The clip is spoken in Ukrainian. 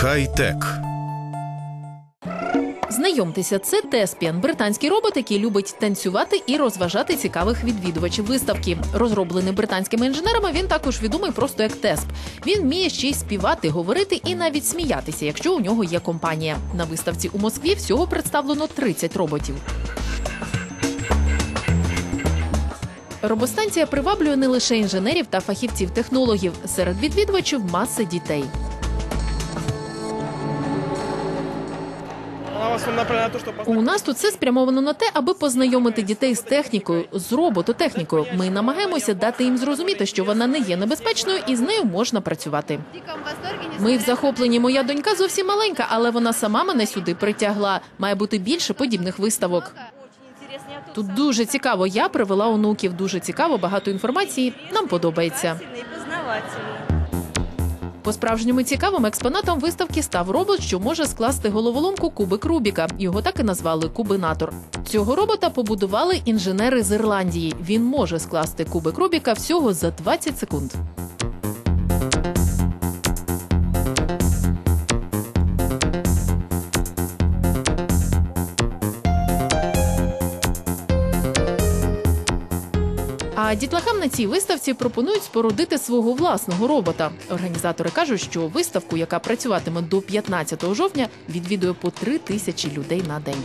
Хай-тек. Знайомтеся, це Теспіан, британський робот, який любить танцювати і розважати цікавих відвідувачів виставки. Розроблений британськими інженерами, він також відомий просто як Тесп. Він вміє ще й співати, говорити і навіть сміятися, якщо у нього є компанія. На виставці у Москві всього представлено 30 роботів. Робостанція приваблює не лише інженерів та фахівців-технологів. Серед відвідувачів маса дітей. У нас тут все спрямовано на те, аби познайомити дітей з технікою, з робототехнікою. Ми намагаємося дати їм зрозуміти, що вона не є небезпечною і з нею можна працювати. Ми в захопленні. Моя донька зовсім маленька, але вона сама мене сюди притягла. Має бути більше подібних виставок. Тут дуже цікаво. Я привела онуків. Дуже цікаво, багато інформації. Нам подобається. По-справжньому цікавим експонатом виставки став робот, що може скласти головоломку кубик Рубіка. Його так і назвали кубинатор. Цього робота побудували інженери з Ірландії. Він може скласти кубик Рубіка всього за 20 секунд. А дітлахам на цій виставці пропонують спорудити свого власного робота. Організатори кажуть, що виставку, яка працюватиме до 15 жовтня, відвідує по три тисячі людей на день.